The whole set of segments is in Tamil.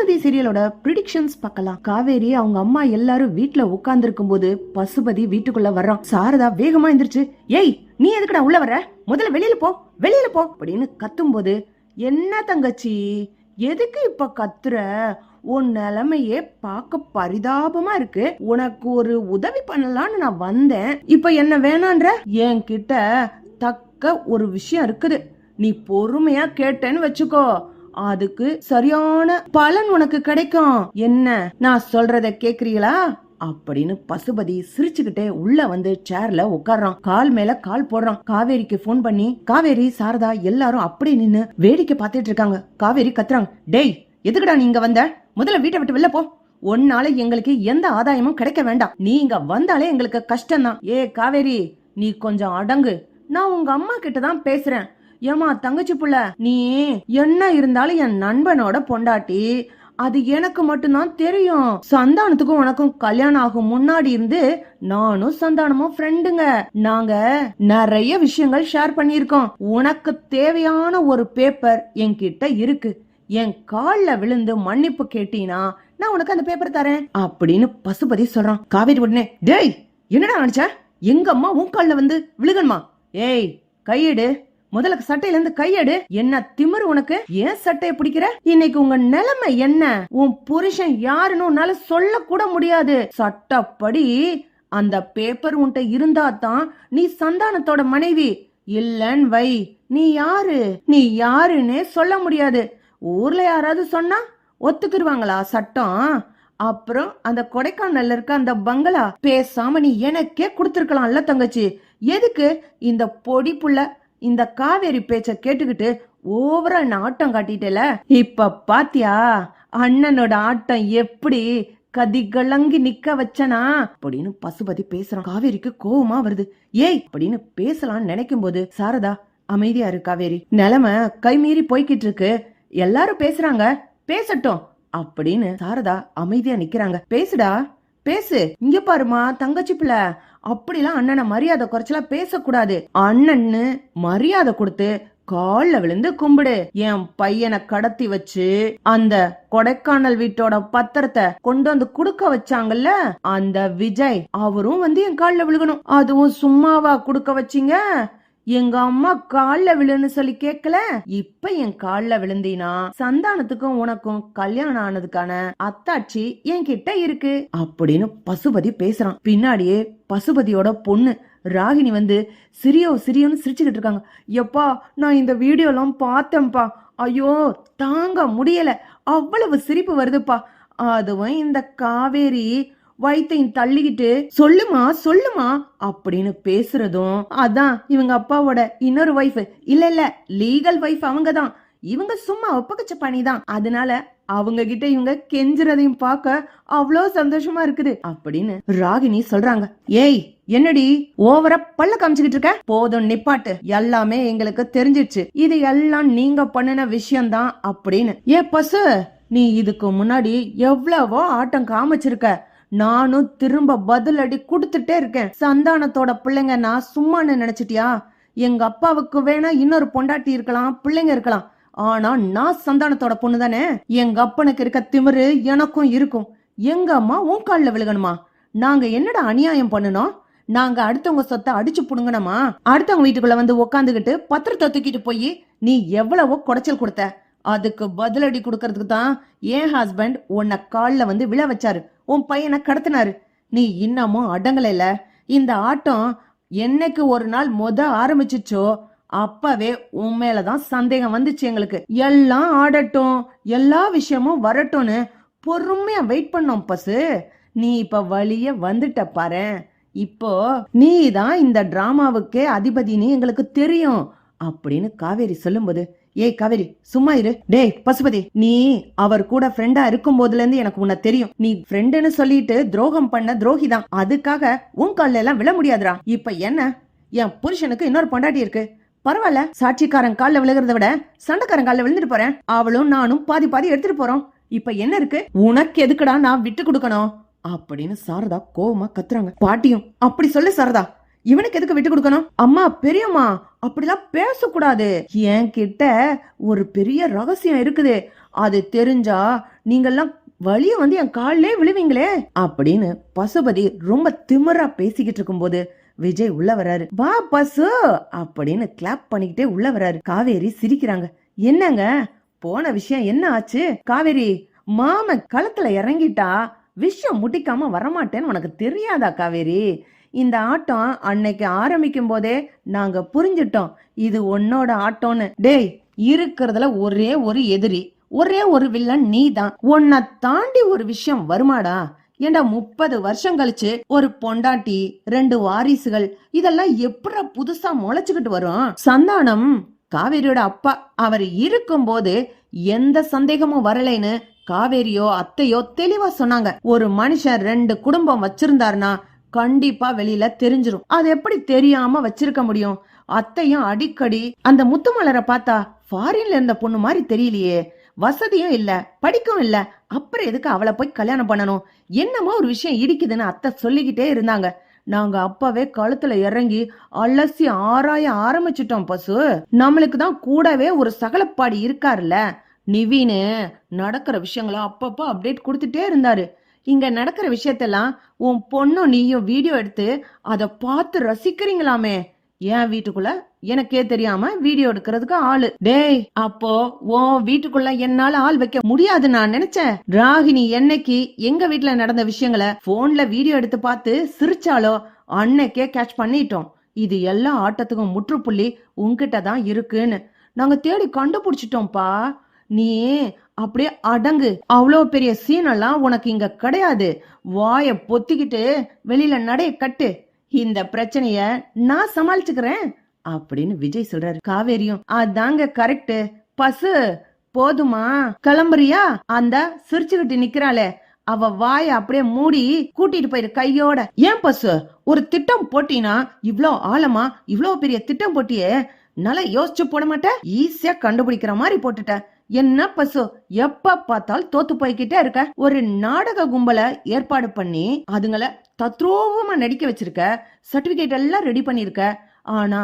மகாநதி சீரியலோட ப்ரிடிக்ஷன்ஸ் பார்க்கலாம். காவேரி அவங்க அம்மா எல்லாரும் வீட்டுல உட்கார்ந்து போது பசுபதி வீட்டுக்குள்ள வர்றான். சாரதா வேகமா எந்திரிச்சு ஏய் நீ எதுக்குடா உள்ள வர முதல்ல வெளியில போ வெளியில போ அப்படின்னு கத்தும்போது என்ன தங்கச்சி எதுக்கு இப்ப கத்துற? உன் நிலைமையே பார்க்க பரிதாபமா இருக்கு. உனக்கு ஒரு உதவி பண்ணலாம்னு நான் வந்தேன். இப்ப என்ன வேணான்ற? என்கிட்ட தக்க ஒரு விஷயம் இருக்குது. நீ பொறுமையா கேட்டேன்னு வச்சுக்கோ. அதுக்கு சரியான பலன் உனக்கு கிடைக்கும். என்ன நான் சொல்றத கேக்குறீங்களா? அப்படின்னு பசுபதி சிரிச்சுக்கிட்டே உள்ள வந்து சேர்ல உட்கார்றான். கால் மேல கால் போடுறான். காவேரிக்கு ஃபோன் பண்ணி காவேரி சாரதா எல்லாரும் அப்படி நின்னு வேடிக்கை பார்த்துட்டு இருக்காங்க. காவேரி கத்துறாங்க. டேய் எதுக்குடா நீங்க வந்த? முதல்ல வீட்டை விட்டு வெளில போ. உன்னால எங்களுக்கு எந்த ஆதாயமும் கிடைக்க வேண்டாம். நீங்க வந்தாலே எங்களுக்கு கஷ்டம்தான். ஏ காவேரி நீ கொஞ்சம் அடங்கு. நான் உங்க அம்மா கிட்ட தான் பேசுறேன். ஏமா தங்கச்சி புள்ள நீ என்ன இருந்தாலும் என் நண்பனோட பொண்டாட்டி அது எனக்கு மட்டும்தான் தெரியும். சந்தானத்துக்கும் உனக்கும் கல்யாணம் ஆகும் முன்னாடி இருந்து நானும் சந்தானமும் ஃப்ரெண்டுங்க நாங்க நிறைய விஷயங்கள் ஷேர் பண்ணியிருக்கோம். உனக்கு தேவையான ஒரு பேப்பர் என்கிட்ட இருக்கு. என் கால்ல விழுந்து மன்னிப்பு கேட்டீனா நான் உனக்கு அந்த பேப்பர் தரேன் அப்படின்னு பசுபதி சொல்றான். காவேரி உடனே டேய் என்னடா நினைச்ச? எங்க அம்மா உன் கால்ல வந்து விழுகணுமா? ஏய் கையெடு. முதல்ல சட்டையில இருந்து கையெடு என்ன திமிரு உனக்கு? ஏன் சட்டையை பிடிக்கிற? இன்னைக்கு உங்க நிலைமை என்ன? உன் புருஷன் யாருன்னு உன்னால சொல்ல கூட முடியாது. சட்டப்படி அந்த பேப்பர் உன்கிட்ட இருந்தா தான் நீ சந்தானத்தோட மனைவி. இல்லன்னு வை. நீ யாரு? நீ யாருன்னே சொல்ல முடியாது. ஊர்ல யாராவது சொன்னா ஒத்துக்கிருவாங்களா சட்டம்? அப்புறம் அந்த கொடைக்கானல்ல இருக்க அந்த பங்களா பேசாம நீ எனக்கே கொடுத்துருக்கலாம்ல தங்கச்சி. எதுக்கு இந்த பொடி புள்ள இந்த காவேரி பேச்ச கேட்டுக்கிட்டு ஓவரா ஆட்டம் காட்டிட்டல. இப்ப பாத்தியா அண்ணனோட ஆட்டம் எப்படி கதிகலங்கி நிக்க வச்சனா? அப்படின்னு பசுபதி பேசுறான். காவேரிக்கு கோவமா வருது. ஏய் அப்படின்னு பேசலாம்னு நினைக்கும் போது சாரதா அமைதியா இரு காவேரி. நிலைமை கை மீறி போய்கிட்டு இருக்கு எல்லாரும் பேசுறாங்க. பேசட்டும் அப்படின்னு சாரதா அமைதியா நிக்கிறாங்க. பேசுடா பேசு. இங்க பாருமா தங்கச்சி பிள்ளை. அப்படிலாம் அண்ணனை மரியாதை குறைச்சலாம் பேசக்கூடாது. அண்ணன்னு மரியாதை கொடுத்து கால்ல விழுந்து கும்பிடு. என் பையனை கடத்தி வச்சு அந்த கொடைக்கானல் வீட்டோட பத்திரத்தை கொண்டு வந்து குடுக்க வச்சாங்கல்ல? அந்த விஜய் அவரும் வந்து என் கால்ல விழுகணும். அதுவும் சும்மாவா குடுக்க வச்சீங்க? எங்க அம்மா கால்ல விழுன்னு சொல்லி கேக்கல? இப்ப என் கால்ல விழுந்தீனா சந்தானத்துக்கும் உனக்கும் கல்யாணம் ஆனதுக்கான அத்தாட்சி என்கிட்ட இருக்கு. அப்படின்னு பசுபதி பேசுறான். பின்னாடியே பசுபதியோட பொண்ணு ராகினி வந்து சிரியோ சிரியோன்னு சிரிச்சுக்கிட்டு இருக்காங்க. எப்பா நான் இந்த வீடியோலாம் பார்த்தேன்ப்பா. ஐயோ தாங்க முடியல. அவ்வளவு சிரிப்பு வருதுப்பா. அதுவும் இந்த காவேரி வயித்தையும் தள்ளிக்கிட்டு சொல்லுமா சொல்லுமா அப்படின்னு பேசுறதும் அதான் இவங்க அப்பாவோட இன்னொரு ஒய்ஃப் இல்ல இல்ல லீகல் ஒய்ஃப் அவங்க தான் இவங்க சும்மா ஒப்பகச்ச பணிதான். அதனால அவங்க கிட்ட இவங்க கெஞ்சுறதையும் பார்க்க அவ்வளோ சந்தோஷமா இருக்குது அப்படின்னு ராகினி சொல்றாங்க. ஏய் என்னடி ஓவரா பல்ல காமிச்சுக்கிட்டு இருக்க? போதும் நிப்பாட்டு. எல்லாமே எங்களுக்கு தெரிஞ்சிடுச்சு இது எல்லாம் நீங்க பண்ணின விஷயம்தான் அப்படின்னு. ஏ பசு நீ இதுக்கு முன்னாடி எவ்வளவோ ஆட்டம் காமிச்சிருக்க. நானும் திரும்ப பதிலடி கொடுத்துட்டே இருக்கேன். சந்தானத்தோட பிள்ளைங்க நான் சும்மான்னு நினைச்சிட்டியா? எங்க அப்பாவுக்கு வேணா இன்னொரு பொண்டாட்டி இருக்கலாம் பிள்ளைங்க இருக்கலாம். ஆனா நான் சந்தானத்தோட பொண்ணு தானே? எங்க அப்பனுக்கு இருக்க திமிரு எனக்கும் இருக்கும். எங்க அம்மா உன் காலில் விழுகணுமா? நாங்க என்னடா அநியாயம் பண்ணணும் நாங்க அடுத்தவங்க சொத்தை அடிச்சு புடுங்கணுமா? அடுத்தவங்க வீட்டுக்குள்ள வந்து உக்காந்துகிட்டு பத்திரத்தை தூக்கிட்டு போய் நீ எவ்வளவோ குடைச்சல் கொடுத்த. அதுக்கு பதிலடி கொடுக்கறதுக்கு தான் என் ஹஸ்பண்ட் உன்னை காலில் வந்து விழ வச்சாரு. உன் பையனை கடத்தினாரு. நீ இன்னமும் அடங்கலைல இந்த ஆட்டம் என்னைக்கு ஒரு நாள் முத ஆரம்பிச்சிச்சோ அப்பவே உன் மேலதான் சந்தேகம் வந்துச்சு எங்களுக்கு. எல்லாம் ஆடட்டும் எல்லா விஷயமும் வரட்டும்னு பொறுமையா வெயிட் பண்ணோம் பசு. நீ இப்ப வழிய வந்துட்ட பாரு. இப்போ நீ தான் இந்த டிராமாவுக்கே அதிபதினு எங்களுக்கு தெரியும் அப்படின்னு காவேரி சொல்லும்போது ஏய் காவேரி சும்மா இரு. டேய் பசுபதி நீ அவர் கூட ஃப்ரெண்டா இருக்கும் போதுல இருந்து எனக்கு உன்னை தெரியும். நீ ஃப்ரெண்டுன்னு சொல்லிட்டு துரோகம் பண்ண துரோகி தான். அதுக்காக உன் கால்ல எல்லாம் விழ முடியாதுடா. இப்ப என்ன? என் புருஷனுக்கு இன்னொரு பொண்டாட்டி இருக்கு. பரவாயில்ல சாட்சிக்காரன் கால்ல விழுகிறத விட சண்டைக்காரன் கால்ல விழுந்துட்டு போறேன். அவளும் நானும் பாதி பாதி எடுத்துட்டு போறோம். இப்ப என்ன இருக்கு? உனக்கு எதுக்குடா நான் விட்டு கொடுக்கணும்? அப்படின்னு சாரதா கோவமா கத்துறாங்க. பாட்டியும் அப்படி சொல்லு சாரதா. இவனுக்கு எதுக்கு விட்டு கொடுக்கணும்? அம்மா பெரியம்மா அப்படிலாம் பேசக்கூடாது. என்கிட்ட ஒரு பெரிய ரகசியம் இருக்குது. அது தெரிஞ்சா நீங்கெல்லாம் வழிய வந்து என் காலிலே விழுவீங்களே? அப்படின்னு பசுபதி ரொம்ப திமிரா பேசிக்கிட்டு இருக்கும்போது விஜய் உள்ள வராரு வா பசு! அப்படின்னு கிளாப் பண்ணிக்கிட்டே உள்ள வராரு காவேரி சிரிக்கிறாங்க. என்னங்க? போன விஷயம் என்ன ஆச்சு? காவேரி மாம களத்துல இறங்கிட்டா விஷயம் முட்டிக்காம வரமாட்டேன்னு உனக்கு தெரியாதா காவேரி? இந்த ஆட்டம் அன்னைக்கு ஆரம்பிக்கும் போதே நாங்க புரிஞ்சிட்டோம். இது உன்னோட ஆட்டம்னு டேய் இருக்கிறதுல ஒரே ஒரு எதிரி ஒரே ஒரு வில்லன் நீ தான் உன்னை தாண்டி ஒரு விஷயம் வருமாடா? ஏண்டா முப்பது வருஷம் கழிச்சு ஒரு பொண்டாட்டி ரெண்டு வாரிசுகள் இதெல்லாம் எப்படி புதுசா முளைச்சுக்கிட்டு வரும்? சந்தானம் காவேரியோட அப்பா அவர் இருக்கும்போது எந்த சந்தேகமும் வரலைன்னு காவேரியோ அத்தையோ தெளிவா சொன்னாங்க. ஒரு மனுஷன் ரெண்டு குடும்பம் வச்சிருந்தாருன்னா கண்டிப்பா வெளியில தெரிஞ்சிரும். அது எப்படி தெரியாம வச்சிருக்க முடியும்? அத்தையும் அடிக்கடி அந்த முத்துமலரை பார்த்தா ஃபாரின்ல இருந்த பொண்ணு மாதிரி தெரியலையே. வசதியும் இல்ல படிக்கவும் இல்ல. அப்புறம் எதுக்கு அவளை போய் கல்யாணம் பண்ணணும்? என்னமோ ஒரு விஷயம் இடிக்குதுன்னு அத்தை சொல்லிக்கிட்டே இருந்தாங்க. நாங்க அப்பவே கழுத்துல இறங்கி அலசி ஆராய ஆரம்பிச்சிட்டோம் பசு. நம்மளுக்கு தான் கூடவே ஒரு சகலப்பாடி இருக்காருல்ல. நிவீனு நடக்கிற விஷயங்களை அப்பப்போ அப்டேட் கொடுத்துட்டே இருந்தாரு. இங்க நடக்கிற விஷயத்தெல்லாம் உன் பொண்ணும் நீயும் வீடியோ எடுத்து அதை பார்த்து ரசிக்கிறீங்களாமே. என் வீட்டுக்குள்ள எனக்கே தெரியாம வீடியோ எடுக்கிறதுக்கு ஆளு. டேய் அப்போ உன் வீட்டுக்குள்ள என்னால ஆள் வைக்க முடியாது நான் நினைச்சேன். ராகினி என்னைக்கு எங்க வீட்டுல நடந்த விஷயங்களை போன்ல வீடியோ எடுத்து பார்த்து சிரிச்சாலோ அன்னைக்கே கேட்ச் பண்ணிட்டோம். இது எல்லா ஆட்டத்துக்கும் முற்றுப்புள்ளி உன்கிட்ட தான் இருக்குன்னு. நாங்க தேடி கண்டுபிடிச்சிட்டோம்ப்பா. நீ அப்படியே அடங்கு. அவ்வளோ பெரிய சீனெல்லாம் உனக்கு இங்க கிடையாது. வாய பொத்திக்கிட்டு வெளியில நடைய கட்டு. இந்த பிரச்சனைய நான் சமாளிச்சுக்கிறேன் அப்படின்னு விஜய் சொல்றாரு. காவேரியும் அதாங்க கரெக்ட் பசு போதுமா? கிளம்புறியா? அந்த சிரிச்சுக்கிட்டு நிக்கிறாளே. அவ வாய அப்படியே மூடி கூட்டிட்டு போயிரு கையோட. ஏன் பசு? ஒரு திட்டம் போட்டினா இவ்ளோ ஆழமா இவ்ளோ பெரிய திட்டம் போட்டியே? நல்லா யோசிச்சு போட மாட்டேன் ஈஸியா கண்டுபிடிக்கிற மாதிரி போட்டுட்ட. என்ன பசு? எப்ப பார்த்தாலும் தோத்து போய்கிட்டே இருக்க. ஒரு நாடக கும்பல ஏற்பாடு பண்ணி அதுங்கள தத்ரூபமா நடிக்க வச்சிருக்க. சர்டிபிகேட் எல்லாம் ரெடி பண்ணிருக்க. ஆனா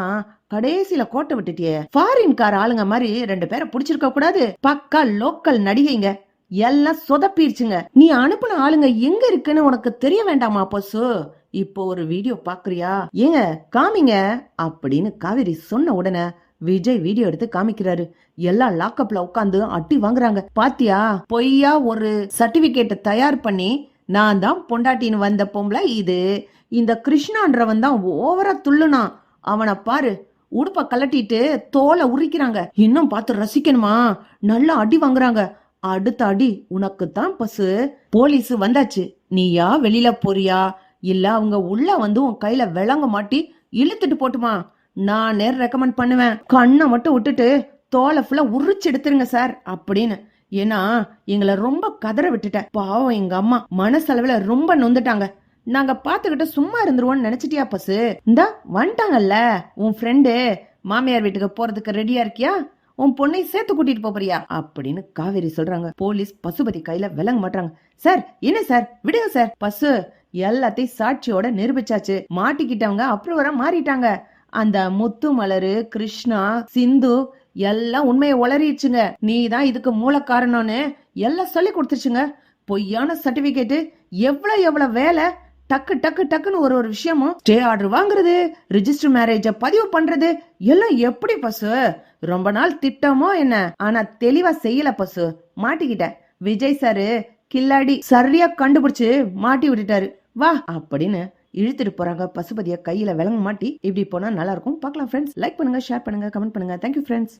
கடைசியில கோட்டை விட்டுட்டியே. ஃபாரின் கார் ஆளுங்க மாதிரி ரெண்டு பேரை புடிச்சிருக்க கூடாது. பக்கா லோக்கல் நடிகைங்க. எல்லாம் சொதப்பிருச்சுங்க. நீ அனுப்புன ஆளுங்க எங்க இருக்குன்னு உனக்கு தெரிய வேண்டாமா பசு? இப்போ ஒரு வீடியோ பாக்குறியா? ஏங்க காமிங்க. அப்படின்னு காவேரி சொன்ன உடனே விஜய் வீடியோ எடுத்து காமிக்கிறாரு. எல்லாம் லாக்அப்ல உட்காந்து அட்டி வாங்குறாங்க. பாத்தியா? பொய்யா ஒரு சர்டிபிகேட்டை தயார் பண்ணி நான் தான் பொண்டாட்டின்னு வந்த பொம்பளை இது. இந்த கிருஷ்ணான்றவன் தான் ஓவரா துள்ளுனான். அவனை பாரு உடுப்ப கலட்டிட்டு தோலை உரிக்கிறாங்க. இன்னும் பார்த்து ரசிக்கணுமா? நல்லா அடி வாங்குறாங்க. அடுத்த அடி உனக்கு தான் பசு. போலீஸ் வந்தாச்சு. நீயா வெளியில போறியா? இல்ல அவங்க உள்ள வந்து உன் கையில விளங்க மாட்டி இழுத்துட்டு போட்டுமா? நான் நேர் ரெக்கமெண்ட் பண்ணுவேன். கண்ணை மட்டும் விட்டுட்டு தோலை ஃபுல்லா உரிச்சு எடுத்துருங்க சார் அப்படின்னு. ஏன்னா எங்களை ரொம்ப கதற விட்டுட்டேன். பாவம் எங்க அம்மா மனசளவுல ரொம்ப நொந்துட்டாங்க. நாங்க பாத்துக்கிட்டு சும்மா இருந்துருவோம்னு நினைச்சிட்டியா பசு இந்தா வந்துட்டாங்கல்ல. உன் ஃப்ரெண்டு மாமியார் வீட்டுக்கு போறதுக்கு ரெடியா இருக்கியா? உன் பொண்ணை சேர்த்து கூட்டிட்டு போறியா? அப்படின்னு காவேரி சொல்றாங்க. போலீஸ் பசுபதி கையில விளங்க மாட்டாங்க சார் என்ன சார் விடுங்க சார் பசு எல்லாத்தையும் சாட்சியோட நிரூபிச்சாச்சு. மாட்டிக்கிட்டவங்க அப்புறம் வர மாறிட்டாங்க. அந்த முத்து மலரு கிருஷ்ணா சிந்து எல்லாம் உண்மையை உளறிடுச்சுங்க. நீ தான் இதுக்கு மூல காரணம்னு எல்லாம் சொல்லி கொடுத்துருச்சுங்க. பொய்யான சர்டிபிகேட்டு எவ்வளவு எவ்வளவு வேலை டக்கு டக்கு டக்குன்னு ஒரு ஒரு விஷயமும் ஸ்டே ஆர்டர் வாங்குறது ரிஜிஸ்டர் மேரேஜ பதிவு பண்றது எல்லாம் எப்படி பசு? ரொம்ப நாள் திட்டமோ என்ன? ஆனா தெளிவா செய்யல பசு. மாட்டிக்கிட்ட. விஜய் சாரு கில்லாடி சரியா கண்டுபிடிச்சு மாட்டி விட்டுட்டாரு. வா அப்படின்னு இழுத்துட்டு போறாங்க பசுபதியை கையில விளங்க மாட்டி இப்படி போனா நல்லா இருக்கும். பார்க்கலாம் ஃப்ரெண்ட்ஸ் லைக் பண்ணுங்க ஷேர் பண்ணுங்க கமெண்ட் பண்ணுங்க. Thank you friends